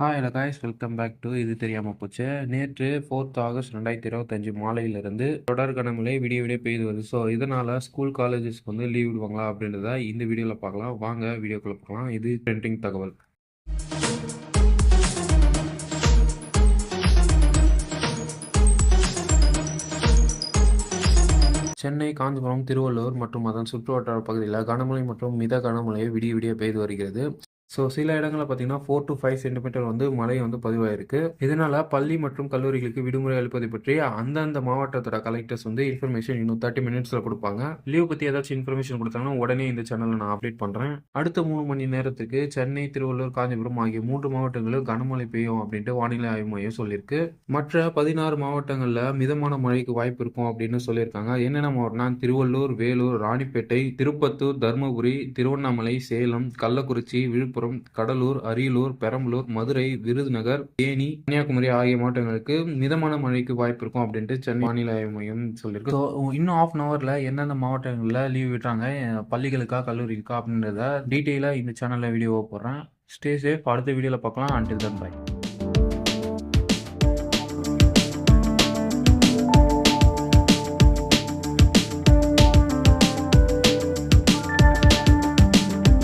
Hi hello guys welcome back to இது தெரியாமல் போச்சு. நேற்று ஃபோர்த் ஆகஸ்ட் ரெண்டாயிரத்தி இருபத்தஞ்சு மாலையிலிருந்து தொடர் கனமழை விடிய விடிய பெய்து வருது. ஸோ இதனால் ஸ்கூல் காலேஜஸ்க்கு வந்து லீவ் விடுவாங்களா அப்படின்றத இந்த வீடியோவில் பார்க்கலாம். வாங்க வீடியோக்குள்ளே பார்க்கலாம் இது ட்ரெண்டிங் தகவல். சென்னை காஞ்சிபுரம் திருவள்ளூர் மற்றும் அதன் சுற்றுவட்டார பகுதியில் கனமழை மற்றும் மித கனமழை விடிய விடிய பெய்து வருகிறது. ஸோ சில இடங்களில் பார்த்தீங்கன்னா ஃபோர் டு ஃபைவ் சென்டிமீட்டர் வந்து மழை வந்து பதிவாயிருக்கு. இதனால் பள்ளி மற்றும் கல்லூரிகளுக்கு விடுமுறை அளிப்பது பற்றி அந்தந்த மாவட்டத்தோட கலெக்டர்ஸ் வந்து இன்ஃபர்மேஷன் இன்னும் தேர்ட்டி மினிட்ஸில் கொடுப்பாங்க. லீவ் பற்றி ஏதாச்சும் இன்ஃபர்மேஷன் கொடுத்தாங்கன்னா உடனே இந்த சேனலில் நான் அப்டேட் பண்ணுறேன் அடுத்த மூணு மணி நேரத்துக்கு சென்னை திருவள்ளூர் காஞ்சிபுரம் ஆகிய மூன்று மாவட்டங்களில் கனமழை பெய்யும் அப்படின்ட்டு வானிலை ஆய்வு மையம் சொல்லியிருக்கு. மற்ற பதினாறு மாவட்டங்களில் மிதமான மழைக்கு வாய்ப்பு இருக்கும் அப்படின்னு சொல்லியிருக்காங்க. என்னென்ன மாவட்டம்னா திருவள்ளூர் வேலூர் ராணிப்பேட்டை திருப்பத்தூர் தருமபுரி திருவண்ணாமலை சேலம் கள்ளக்குறிச்சி விழுப்புரம் கடலூர் அரியலூர் பெரம்பலூர் மதுரை விருதுநகர் தேனி கன்னியாகுமரி ஆகிய மாவட்டங்களுக்கு மிதமான மழைக்கு வாய்ப்பு இருக்கும் அப்படின்ட்டு சென்னை வானிலை ஆய்வு மையம் சொல்லியிருக்கு. ஸோ இன்னும் ஆஃப் அன் ஹவரில் எந்தெந்த மாவட்டங்களில் லீவ் விடுறாங்க பள்ளிகளுக்கா கல்லூரிக்கா அப்படின்றத டீட்டெயிலாக இந்த சேனலில் வீடியோவை போடுறேன். ஸ்டே சேஃப் அடுத்த வீடியோவில் பார்க்கலாம். Until than by